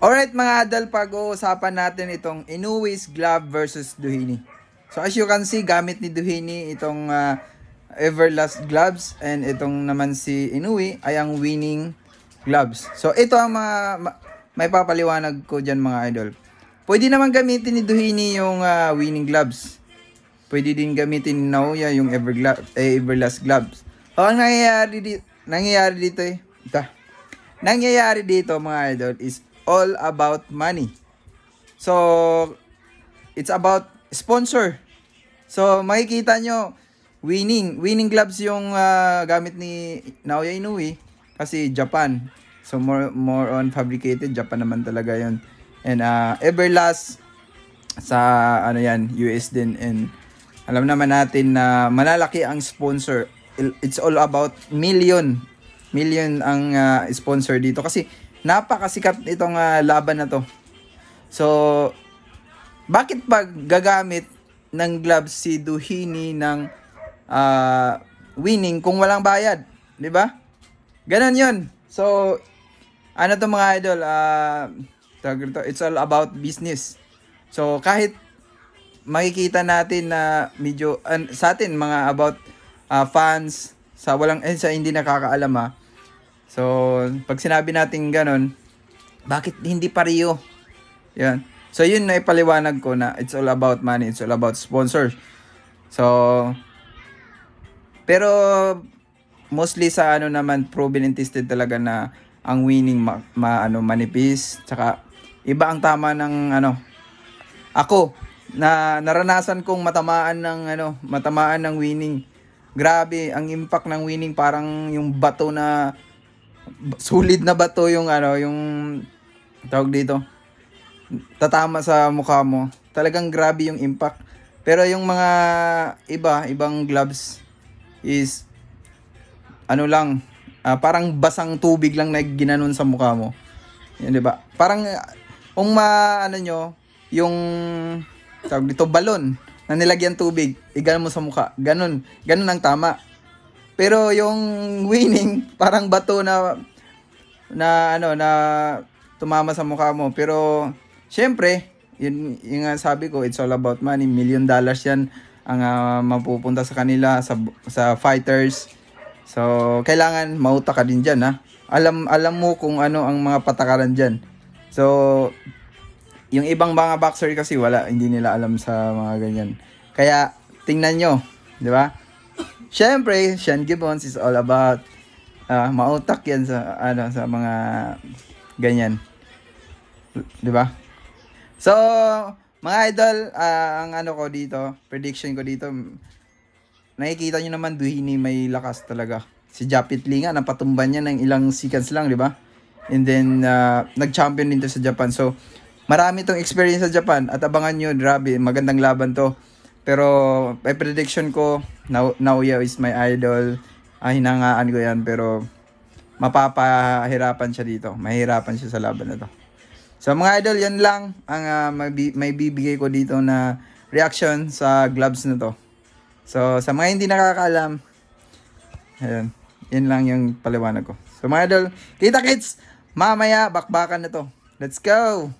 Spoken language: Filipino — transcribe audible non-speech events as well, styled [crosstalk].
Alright mga idol, pag-uusapan natin itong Inui's Glove versus Duhini. So as you can see, gamit ni Duhini itong ah, Everlast Gloves and itong naman si Inui ay ang winning gloves. So ito ang mga ma- may papaliwanag ko dyan mga idol. Pwede naman gamitin ni Duhini yung ah, winning gloves. Pwede din gamitin ni Naoya yung Evergla- eh, Everlast Gloves. So ang nangyayari, di- nangyayari dito eh, ito. Nangyayari dito mga idol is all about money. So, it's about sponsor. So, makikita nyo, winning. Winning gloves yung ah, gamit ni Naoya Inoue kasi Japan. So, more more on fabricated. Japan naman talaga yon And uh, Everlast sa ano yan, US din. And alam naman natin na malalaki ang sponsor. It's all about million. Million ang ah, sponsor dito. Kasi napakasikat itong ah, laban na to. So, bakit pa gagamit ng gloves si Duhini ng ah, winning kung walang bayad? ba? Ganon yun. So, ano to mga idol, rito, it's all about business. So, kahit makikita natin na medyo, an- sa atin, mga about ah, fans, sa walang, eh, sa hindi nakakaalam ha. So, pag sinabi natin ganon, bakit hindi pareho? Yan. So, yun na ipaliwanag ko na it's all about money, it's all about sponsors. So, pero mostly sa ano naman proven and tested talaga na ang winning ma, ma- ano manipis tsaka iba ang tama ng ano ako na naranasan kong matamaan ng ano matamaan ng winning grabe ang impact ng winning parang yung bato na solid na bato yung ano yung tawag dito. Tatama sa mukha mo. Talagang grabe yung impact. Pero yung mga iba ibang gloves is ano lang ah, parang basang tubig lang na ginanon sa mukha mo. Yun di ba? Parang kung ma ano nyo yung tawag dito balon na nilagyan tubig iganon mo sa mukha. Ganun. Ganun ang tama pero yung winning [laughs] parang bato na na ano na tumama sa mukha mo. Pero syempre yun yung nga sabi ko it's all about money. Million dollars yan ang ah, mapupunta sa kanila sa sa fighters. So kailangan mauta ka din diyan ha? Alam alam mo kung ano ang mga patakaran diyan so yung ibang mga boxer kasi wala hindi nila alam sa mga ganyan. Kaya tingnan nyo di ba Siyempre, Sean Gibbons is all about ah, mautak yan sa ano sa mga ganyan. 'Di ba? So, mga idol, ah, ang ano ko dito, prediction ko dito, nakikita nyo naman Duhini may lakas talaga. Si Japit Lee nga, napatumban niya ng ilang seconds lang, di ba? And then, ah, nag-champion din to sa Japan. So, marami tong experience sa Japan at abangan nyo, grabe, magandang laban to. Pero, by prediction ko, Nao- Naoya is my idol. Ah, hinangaan ko yan, pero mapapahirapan siya dito. Mahirapan siya sa laban na to. So mga idol, yan lang ang ah, may, may bibigay ko dito na reaction sa gloves na to. So sa mga hindi nakakaalam, ayun, yan lang yung paliwanag ko. So mga idol, kita kits, mamaya bakbakan na to. Let's go!